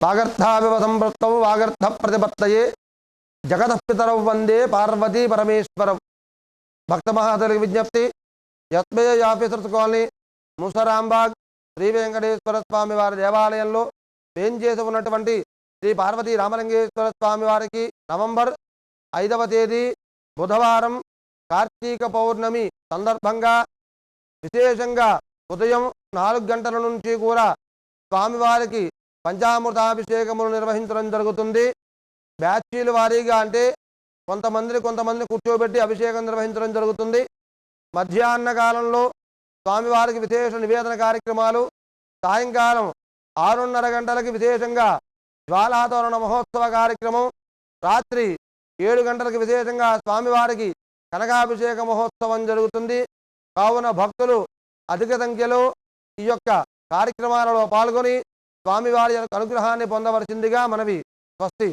వాగర్థావివ సంపృక్తౌ వాగర్థ ప్రతిపత్తయే జగతపితరౌ వందే పార్వతీ పరమేశ్వరం. భక్త మహాతరికి విజ్ఞప్తి. యత్మయ ఆఫీసర్స్ కాలనీ ముసరాంబాగ్ శ్రీ వెంకటేశ్వర స్వామి వారి దేవాలయంలో చేసి ఉన్నటువంటి శ్రీ పార్వతీ రామలింగేశ్వర స్వామి వారికి నవంబర్ ఐదవ తేదీ బుధవారం కార్తీక పౌర్ణమి సందర్భంగా విశేషంగా ఉదయం నాలుగు గంటల నుంచి కూడా స్వామివారికి పంచామృతాభిషేకములు నిర్వహించడం జరుగుతుంది. బ్యాచీల వారీగా అంటే కొంతమందిని కొంతమందిని కూర్చోబెట్టి అభిషేకం నిర్వహించడం జరుగుతుంది. మధ్యాహ్న కాలంలో స్వామివారికి విశేష నివేదన కార్యక్రమాలు. సాయంకాలం ఆరున్నర గంటలకి విశేషంగా జ్వాలాతోరణ మహోత్సవ కార్యక్రమం. రాత్రి ఏడు గంటలకు విశేషంగా స్వామివారికి కనకాభిషేక మహోత్సవం జరుగుతుంది. కావున భక్తులు అధిక సంఖ్యలో ఈ యొక్క కార్యక్రమాలలో పాల్గొని స్వామివారి యొక్క అనుగ్రహాన్ని పొందవలసిందిగా మనవి. స్వస్తి.